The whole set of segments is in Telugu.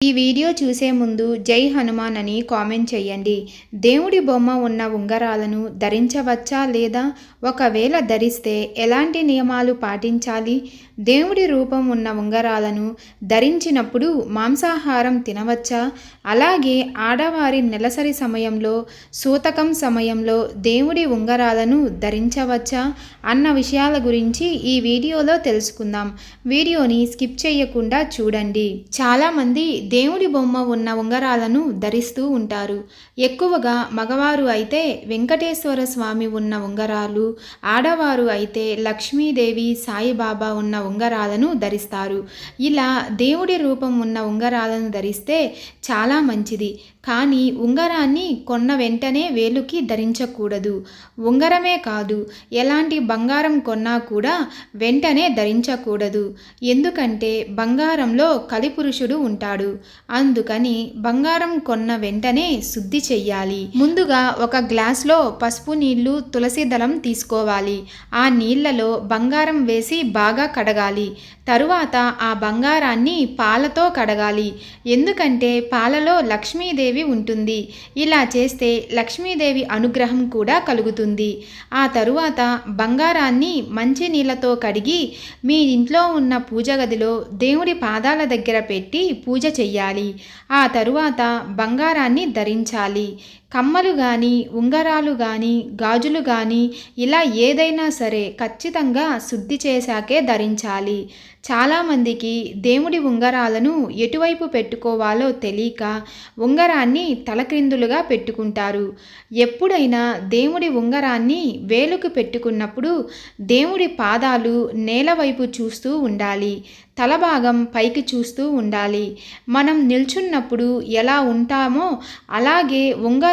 ఈ వీడియో చూసే ముందు జై హనుమాన్ అని కామెంట్ చేయండి. దేవుడి బొమ్మ ఉన్న ఉంగరాలను ధరించవచ్చా లేదా? ఒకవేళ ధరిస్తే ఎలాంటి నియమాలు పాటించాలి? దేవుడి రూపం ఉన్న ఉంగరాలను ధరించినప్పుడు మాంసాహారం తినవచ్చా? అలాగే ఆడవారి నెలసరి సమయంలో సూతకం సమయంలో దేవుడి ఉంగరాలను ధరించవచ్చా? అన్న విషయాల గురించి ఈ వీడియోలో తెలుసుకుందాం. వీడియోని స్కిప్ చేయకుండా చూడండి. చాలామంది దేవుడి బొమ్మ ఉన్న ఉంగరాలను ధరిస్తూ ఉంటారు. ఎక్కువగా మగవారు అయితే వెంకటేశ్వర స్వామి ఉన్న ఉంగరాలు ఆడవారు అయితే లక్ష్మీదేవి సాయిబాబా ఉన్న ఉంగరాలను ధరిస్తారు. ఇలా దేవుడి రూపం ఉన్న ఉంగరాలను ధరిస్తే చాలా మంచిది. కానీ ఉంగరాన్ని కొన్న వెంటనే వేలుకి ధరించకూడదు. ఉంగరమే కాదు ఎలాంటి బంగారం కొన్నా కూడా వెంటనే ధరించకూడదు. ఎందుకంటే బంగారంలో కలిపురుషుడు ఉంటాడు. అందుకని బంగారం కొన్న వెంటనే శుద్ధి చెయ్యాలి. ముందుగా ఒక గ్లాస్లో పసుపు నీళ్ళు తులసి దళం తీసుకోవాలి. ఆ నీళ్ళలో బంగారం వేసి బాగా కడగాలి. తరువాత ఆ బంగారాన్ని పాలతో కడగాలి. ఎందుకంటే పాలలో లక్ష్మీదేవి ఉంటుంది. ఇలా చేస్తే లక్ష్మీదేవి అనుగ్రహం కూడా కలుగుతుంది. ఆ తరువాత బంగారాన్ని మంచి నీళ్ళతో కడిగి మీ ఇంట్లో ఉన్న పూజ గదిలో దేవుడి పాదాల దగ్గర పెట్టి పూజ చేయాలి చెయ్యాలి. ఆ తరువాత బంగారాన్ని ధరించాలి. కమ్మలు కానీ ఉంగరాలు కానీ గాజులు కానీ ఇలా ఏదైనా సరే ఖచ్చితంగా శుద్ధి చేశాకే ధరించాలి. చాలామందికి దేవుడి ఉంగరాలను ఎటువైపు పెట్టుకోవాలో తెలియక ఉంగరాన్ని తలక్రిందులుగా పెట్టుకుంటారు. ఎప్పుడైనా దేవుడి ఉంగరాన్ని వేలుకు పెట్టుకున్నప్పుడు దేవుడి పాదాలు నేల వైపు చూస్తూ ఉండాలి. తలభాగం పైకి చూస్తూ ఉండాలి. మనం నిల్చున్నప్పుడు ఎలా ఉంటామో అలాగే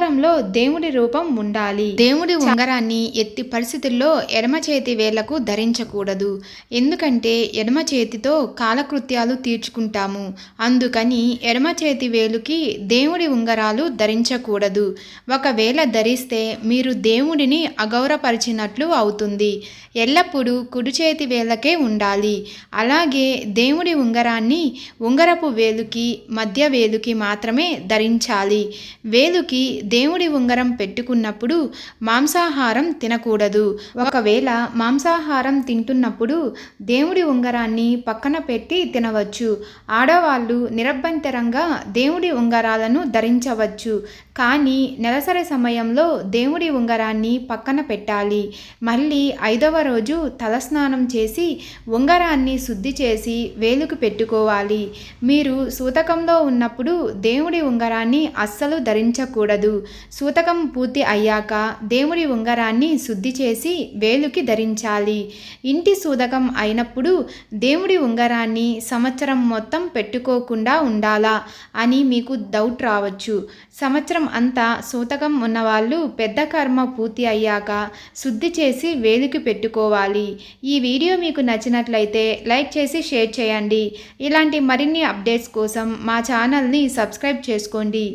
ఉంగరంలో దేవుడి రూపం ఉండాలి. దేవుడి ఉంగరాన్ని ఎత్తి పరిస్థితుల్లో ఎడమ చేతి వేళ్ళకు ధరించకూడదు. ఎందుకంటే ఎడమ చేతితో కాలకృత్యాలు తీర్చుకుంటాము. అందుకని ఎడమ చేతి వేలుకి దేవుడి ఉంగరాలు ధరించకూడదు. ఒకవేళ ధరిస్తే మీరు దేవుడిని అగౌరవపరిచినట్లు అవుతుంది. ఎల్లప్పుడూ కుడి చేతి వేలకే ఉండాలి. అలాగే దేవుడి ఉంగరాన్ని ఉంగరపు వేలుకి మధ్య వేలుకి మాత్రమే ధరించాలి. వేలుకి దేవుడి ఉంగరం పెట్టుకున్నప్పుడు మాంసాహారం తినకూడదు. ఒకవేళ మాంసాహారం తింటున్నప్పుడు దేవుడి ఉంగరాన్ని పక్కన పెట్టి తినవచ్చు. ఆడవాళ్ళు నిరభ్యంతరంగా దేవుడి ఉంగరాలను ధరించవచ్చు. కానీ నెలసరి సమయంలో దేవుడి ఉంగరాన్ని పక్కన పెట్టాలి. మళ్ళీ ఐదవ రోజు తలస్నానం చేసి ఉంగరాన్ని శుద్ధి చేసి వేలుకు పెట్టుకోవాలి. మీరు సూతకంలో ఉన్నప్పుడు దేవుడి ఉంగరాన్ని అస్సలు ధరించకూడదు. సూతకం పూర్తి అయ్యాక దేవుడి ఉంగరాన్ని శుద్ధి చేసి వేలుకి ధరించాలి. ఇంటి సూతకం అయినప్పుడు దేవుడి ఉంగరాన్ని సంవత్సరం మొత్తం పెట్టుకోకుండా ఉండాలా అని మీకు డౌట్ రావచ్చు. సంవత్సరం అంతా సూతకం ఉన్నవాళ్ళు పెద్ద కర్మ పూర్తి అయ్యాక శుద్ధి చేసి వేలుకి పెట్టుకోవాలి. ఈ వీడియో మీకు నచ్చినట్లయితే లైక్ చేసి షేర్ చేయండి. ఇలాంటి మరిన్ని అప్డేట్స్ కోసం మా ఛానల్ని సబ్స్క్రైబ్ చేసుకోండి.